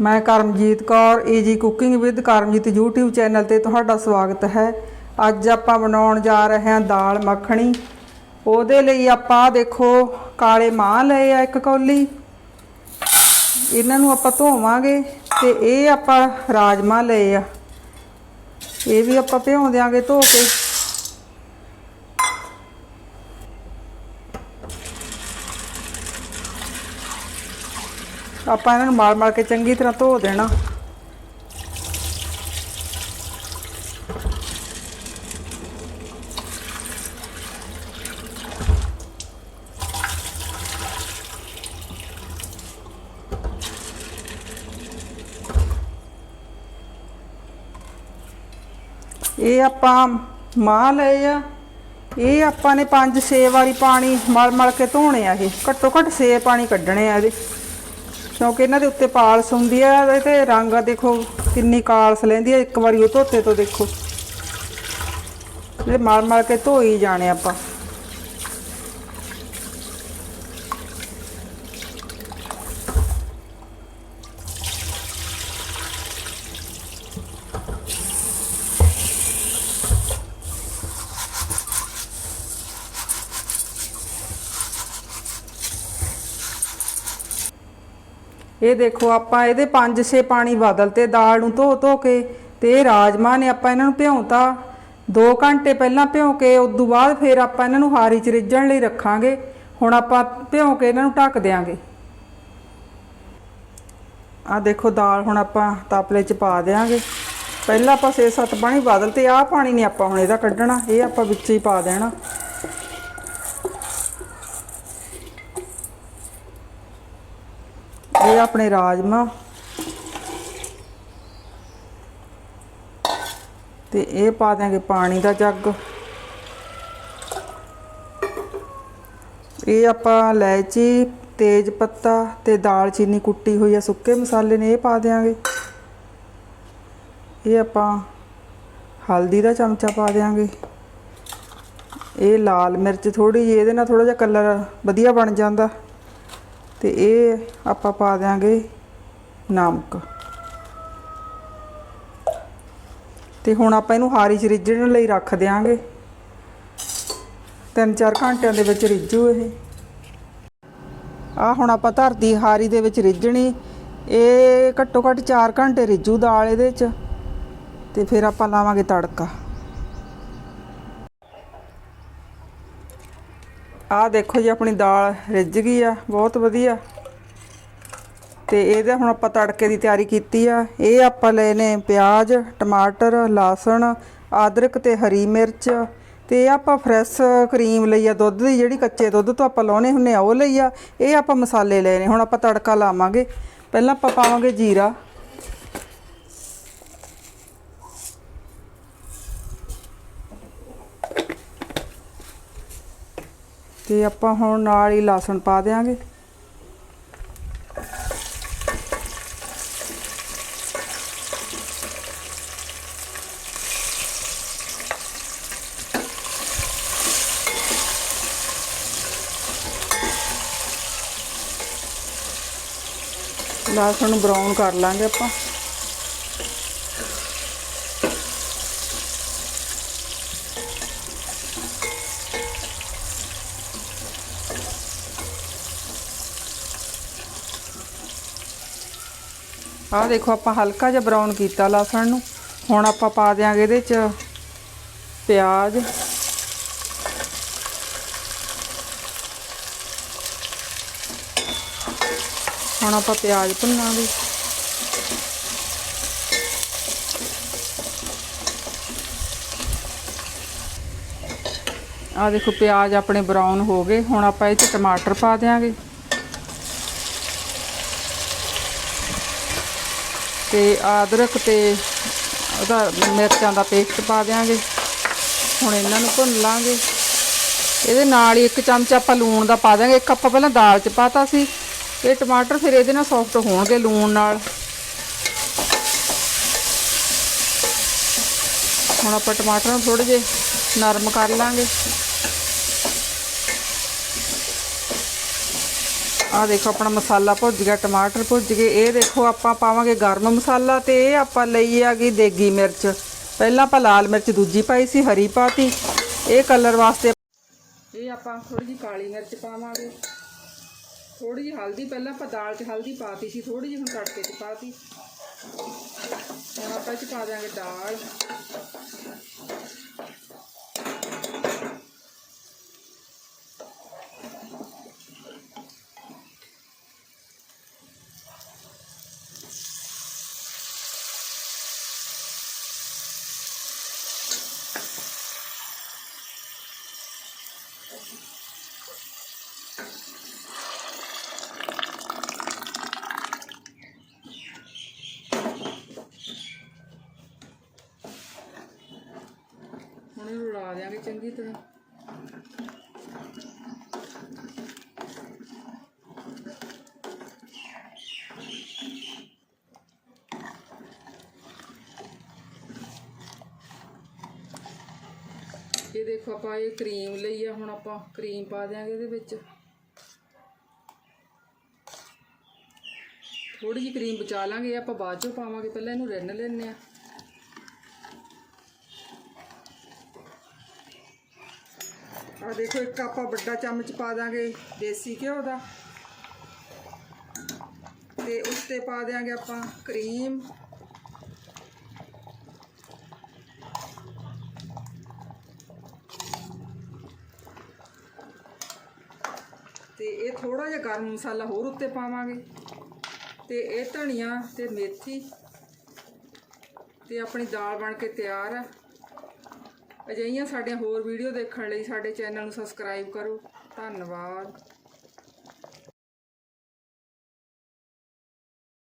ਮੈਂ Karamjit Kaur easy cooking with Karamjit YouTube channel ਤੇ ਤੁਹਾਡਾ ਸਵਾਗਤ ਹੈ। ਅੱਜ ਆਪਾਂ ਬਣਾਉਣ ਜਾ ਰਹੇ ਹਾਂ ਦਾਲ ਮੱਖਣੀ। ਉਹਦੇ ਲਈ ਆਪਾਂ ਦੇਖੋ ਕਾਲੇ ਮਾਹ ਲਏ ਆ ਇੱਕ ਕੌਲੀ। ਇਹਨਾਂ ਨੂੰ ਆਪਾਂ ਧੋਵਾਂਗੇ ਤੇ ਇਹ ਆਪਾਂ ਰਾਜਮਾ ਲਏ ਆ। ਇਹ ਵੀ ਆਪਾਂ ਭਿਉਂ ਦਿਆਂਗੇ ਧੋ ਕੇ। ਆਪਾਂ ਇਹਨਾਂ ਨੂੰ ਮਾਲ ਮਾਲ ਕੇ ਚੰਗੀ ਤਰ੍ਹਾਂ ਧੋ ਦੇਣਾ। ਇਹ ਆਪਾਂ ਮਾਂ ਲਏ ਆ। ਇਹ ਆਪਾਂ ਨੇ 5-6 ਵਾਰੀ ਪਾਣੀ ਮਲ ਮਲ ਕੇ ਧੋਣੇ ਆ ਇਹ। ਘੱਟੋ ਘੱਟ 6 ਪਾਣੀ ਕੱਢਣੇ ਆ ਇਹਦੇ। ਕਿਉਂਕਿ ਇਹਨਾਂ ਦੇ ਉੱਤੇ ਪਾਲਸ ਹੁੰਦੀ ਆ ਤੇ ਰੰਗ ਦੇਖੋ, ਕਿੰਨੀ ਕਾਲਸ ਲੈਂਦੀ ਆ, ਇੱਕ ਵਾਰੀ ਉਹ ਧੋਤੇ ਤੋਂ ਦੇਖੋ। ਇਹ ਮਾਰ ਮਾਰ ਕੇ ਧੋਈ ਜਾਣੇ ਆਪਾਂ। ਇਹ ਦੇਖੋ, ਆਪਾਂ ਇਹਦੇ 5-6 ਪਾਣੀ ਬਦਲ ਤੇ ਦਾਲ ਨੂੰ ਧੋ ਧੋ ਕੇ ਤੇ ਇਹ ਰਾਜਮਾ ਨੇ ਆਪਾਂ ਇਹਨਾਂ ਨੂੰ ਭਿਉਂਤਾ 2 ਘੰਟੇ ਪਹਿਲਾਂ ਭਿਉਂ ਕੇ ਉਸ ਤੋਂ ਬਾਅਦ ਫਿਰ ਆਪਾਂ ਇਹਨਾਂ ਨੂੰ ਹਾਰੀ ਚ ਰਿੱਝਣ ਲਈ ਰੱਖਾਂਗੇ। ਹੁਣ ਆਪਾਂ ਭਿਉਂ ਕੇ ਇਹਨਾਂ ਨੂੰ ਢੱਕ ਦਿਆਂਗੇ। ਆ ਦੇਖੋ, ਦਾਲ ਹੁਣ ਆਪਾਂ ਤਾਪਲੇ ਚ ਪਾ ਦਿਆਂਗੇ। ਪਹਿਲਾਂ ਆਪਾਂ 6-7 ਪਾਣੀ ਬਦਲਤੇ ਆਹ ਪਾਣੀ ਨਹੀਂ ਆਪਾਂ ਹੁਣ ਇਹਦਾ ਕੱਢਣਾ, ਇਹ ਆਪਾਂ ਵਿੱਚ ਹੀ ਪਾ ਦੇਣਾ। ਇਹ ਆਪਣੇ ਰਾਜਮਾ। ਤੇ ਇਹ ਪਾ ਦਿਆਂਗੇ ਪਾਣੀ ਦਾ ਜੱਗ। ਇਹ ਆਪਾਂ ਇਲਾਇਚੀ, ਤੇਜ ਪੱਤਾ ਤੇ ਦਾਲਚੀਨੀ ਕੁੱਟੀ ਹੋਈ ਆ, ਸੁੱਕੇ ਮਸਾਲੇ ਨੇ ਇਹ ਪਾ ਦਿਆਂਗੇ। ਇਹ ਆਪਾਂ ਹਲਦੀ ਦਾ ਚਮਚਾ ਪਾ ਦਿਆਂਗੇ। ਇਹ ਲਾਲ ਮਿਰਚ ਥੋੜੀ ਜਿਹੀ, ਇਹਦੇ ਨਾਲ ਥੋੜਾ ਜਿਹਾ ਕਲਰ ਵਧੀਆ ਬਣ ਜਾਂਦਾ। ਤੇ ਇਹ ਆਪਾਂ ਪਾ ਦਿਆਂਗੇ ਨਮਕ। ਤੇ ਹੁਣ ਆਪਾਂ ਇਹਨੂੰ ਹਾਰੀ ਚ ਰਿੱਝਣ ਲਈ ਰੱਖ ਦਿਆਂਗੇ। 3-4 ਘੰਟਿਆਂ ਦੇ ਵਿੱਚ ਰਿੱਝੂ ਇਹ। ਆ ਹੁਣ ਆਪਾਂ ਧਰਤੀ ਹਾਰੀ ਦੇ ਵਿੱਚ ਰਿੱਝਣੀ। ਇਹ ਘੱਟੋ ਘੱਟ 4 ਘੰਟੇ ਰਿੱਝੂ ਦਾਲ ਇਹਦੇ ਚ। ਤੇ ਫਿਰ ਆਪਾਂ ਲਾਵਾਂਗੇ ਤੜਕਾ। ਆਹ ਦੇਖੋ ਜੀ, ਆਪਣੀ ਦਾਲ ਰਿੱਝ ਗਈ ਆ, ਬਹੁਤ ਵਧੀਆ। ਤੇ ਇਹਦਾ ਹੁਣ ਆਪਾਂ ਤੜਕੇ ਦੀ ਤਿਆਰੀ ਕੀਤੀ ਆ। ਇਹ ਆਪਾਂ ਲਏ ਨੇ ਪਿਆਜ਼, ਟਮਾਟਰ, ਲਸਣ, ਅਦਰਕ ਤੇ ਹਰੀ ਮਿਰਚ। ਤੇ ਇਹ ਆਪਾਂ ਫਰੈਸ਼ ਕਰੀਮ ਲਈ ਆ, ਦੁੱਧ ਦੀ ਜਿਹੜੀ ਕੱਚੇ ਦੁੱਧ ਤੋਂ ਆਪਾਂ ਲਾਉਨੇ ਹੁੰਨੇ ਆ, ਉਹ ਲਈ ਆ। ਇਹ ਆਪਾਂ ਮਸਾਲੇ ਲਏ ਨੇ, ਹੁਣ ਆਪਾਂ ਤੜਕਾ ਲਾਵਾਂਗੇ। ਪਹਿਲਾਂ ਆਪਾਂ ਪਾਵਾਂਗੇ ਜੀਰਾ। ਤੇ ਆਪਾਂ ਹੁਣ ਨਾਲ ਹੀ ਲਸਣ ਪਾ ਦੇਾਂਗੇ ਲਸਣ ਨੂੰ ਬਰਾਊਨ ਕਰ ਲਾਂਗੇ ਆਪਾਂ। ਆਹ ਦੇਖੋ ਆਪਾਂ ਹਲਕਾ ਜਿਹਾ ਬਰਾਊਨ ਕੀਤਾ ਲਸਣ ਨੂੰ। ਹੁਣ ਆਪਾਂ ਪਾ ਦਿਆਂਗੇ ਇਹਦੇ ਚ ਪਿਆਜ਼। ਹੁਣ ਆਪਾਂ ਪਿਆਜ਼ ਭੁੰਨਾਂਗੇ। ਆਹ ਦੇਖੋ ਪਿਆਜ਼ ਆਪਣੇ ਬਰਾਊਨ ਹੋ ਗਏ। ਹੁਣ ਆਪਾਂ ਇਹ ਚ ਟਮਾਟਰ ਪਾ ਦਿਆਂਗੇ। ਤੇ ਅਦਰਕ ਤੇ ਉਹਦਾ ਮਿਰਚਾਂ ਦਾ ਪੇਸਟ ਪਾ ਦਿਆਂਗੇ। ਹੁਣ ਇਹਨਾਂ ਨੂੰ ਭੁੰਨ ਲਾਂਗੇ। ਇਹਦੇ ਨਾਲ ਹੀ ਇੱਕ ਚਮਚ ਆਪਾਂ ਲੂਣ ਦਾ ਪਾ ਦਾਂਗੇ ਇੱਕ ਆਪਾਂ ਪਹਿਲਾਂ ਦਾਲ 'ਚ ਪਾਤਾ ਸੀ। ਇਹ ਟਮਾਟਰ ਫਿਰ ਇਹਦੇ ਨਾਲ ਸੌਫਟ ਹੋਣਗੇ ਲੂਣ ਨਾਲ। ਹੁਣ ਆਪਾਂ ਟਮਾਟਰ ਨੂੰ ਥੋੜੇ ਜਿਹੇ ਨਰਮ ਕਰ ਲਾਂਗੇ। ਆ ਦੇਖੋ ਆਪਣਾ ਮਸਾਲਾ ਭੁੱਜ ਗਿਆ, ਟਮਾਟਰ ਭੁੱਜ ਗਏ। ਇਹ ਦੇਖੋ ਆਪਾਂ ਪਾਵਾਂਗੇ ਗਰਮ ਮਸਾਲਾ ਤੇ ਇਹ ਆਪਾਂ ਲਈ ਆ ਗਈ ਦੇਗੀ ਮਿਰਚ। ਪਹਿਲਾਂ ਆਪਾਂ ਲਾਲ ਮਿਰਚ ਦੂਜੀ ਪਾਈ ਸੀ, ਹਰੀ ਪਾਤੀ। ਇਹ ਕਲਰ ਵਾਸਤੇ ਇਹ ਆਪਾਂ ਥੋੜੀ ਜਿਹੀ ਕਾਲੀ ਮਿਰਚ ਪਾਵਾਂਗੇ। ਥੋੜੀ ਜਿਹੀ ਹਲਦੀ, ਪਹਿਲਾਂ ਆਪਾਂ ਦਾਲ 'ਚ ਹਲਦੀ ਪਾਤੀ ਸੀ ਥੋੜੀ ਜਿਹੀ ਹੁਣ ਤੜਕੇ 'ਚ ਪਾਤੀ। ਹੁਣ ਆਪਾਂ 'ਚ ਪਾ ਦਿਆਂਗੇ ਦਾਲ ਹੁਣ ਇਹਨੂੰ ਚੰਗੀ ਤਰ੍ਹਾਂ। ਇਹ ਦੇਖੋ ਆਪਾਂ ਇਹ ਕਰੀਮ ਲਈ ਆ, ਹੁਣ ਆਪਾਂ ਕਰੀਮ ਪਾ ਦਿਆਂਗੇ ਇਹਦੇ ਵਿੱਚ। ਥੋੜੀ ਜਿਹੀ ਕਰੀਮ ਬਚਾ ਲਾਂਗੇ ਆਪਾਂ ਬਾਅਦ ਚੋਂ ਪਾਵਾਂਗੇ, ਪਹਿਲਾਂ ਇਹਨੂੰ ਰਿੰਨ ਲੈਣੇ ਆ ਆ ਦੇਖੋ, ਇੱਕ ਆਪਾਂ ਵੱਡਾ ਚਮਚ ਪਾ ਦਾਂਗੇ ਦੇਸੀ ਘਿਓ ਦਾ। ਤੇ ਉਸ ਤੇ ਪਾ ਦਿਆਂਗੇ ਆਪਾਂ ਕਰੀਮ। ਤੇ ਇਹ ਥੋੜਾ ਜਿਹਾ ਗਰਮ ਮਸਾਲਾ ਹੋਰ ਉੱਤੇ ਪਾਵਾਂਗੇ। ਤੇ ਇਹ ਧਨੀਆ ਤੇ ਮੇਥੀ ਤੇ ਆਪਣੀ ਦਾਲ ਬਣ ਕੇ ਤਿਆਰ ਆ। ਅਜਿਹੀਆਂ ਸਾਡੀਆਂ ਹੋਰ ਵੀਡੀਓ ਦੇਖਣ ਲਈ ਸਾਡੇ ਚੈਨਲ ਨੂੰ ਸਬਸਕ੍ਰਾਈਬ ਕਰੋ। ਧੰਨਵਾਦ।